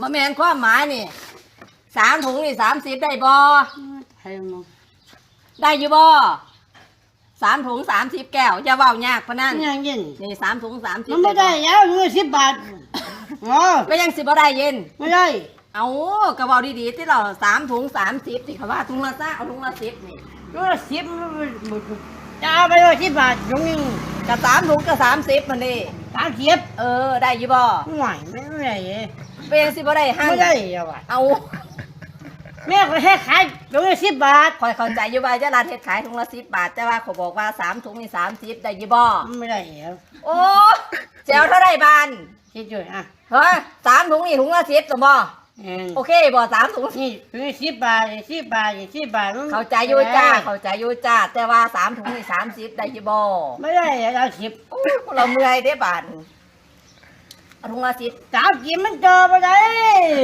มาแมนความหมายนี่สามถุงนี่สามสิบได้บ่ใช่มั้งได้อยู่บ่สามถุงสามสิบแก้วอย่าเว้ายากพะนั่นยังยินนี่สามถุงสามสิบมันไม่ได้แล้วเงินสิบบาทอ๋อก็ยังสิบ่ได้เย็นไม่ได้เอากระเป๋าดีๆที่เราสามถุงสามสิบสิเขาว่าถุงละซ่าเอาถุงละสิบนี่รู้ละสิบจะเอาไปเลยสิบบาทตรงนึง กับสามถุงกับสามสิบมันนี่สามสิบเออได้อยู่บ่ไม่ไหวไม่ได้ไปยังสิบ่ได้หั่นไม่ได้เอาว่ะเอาแม่ก็แค่ขายตรงนี้สิบบาทคอยเข้าใจอยู่ว่าจะร้านเฮ็ดขายถุงละสิบบาท แต่ว่าเขาบอกว่าสามถุงนี่สามสิบได้อยู่บ่ไม่ได้แล้วโอ้เจ้าเท่าไรบานคิดด้วยอะเฮ้ยสามถุงนี่ถุงละสิบสมบ่เอ็นโอเคบ่สามถุงนี่ตรงนี้สิบบาทสิบบาทสิบบาทมันเข้าใจอยู่จ้าเข้าใจอยู่จ้าแต่ว่าสามถุงนี่สามสิบได้อยู่บ่ไม่ได้เอาสิบโอ้ยเราเมื่อยเด้บานเอาถุงละสิบ สามสิบมันเจอไปได้แล้วไหมนี่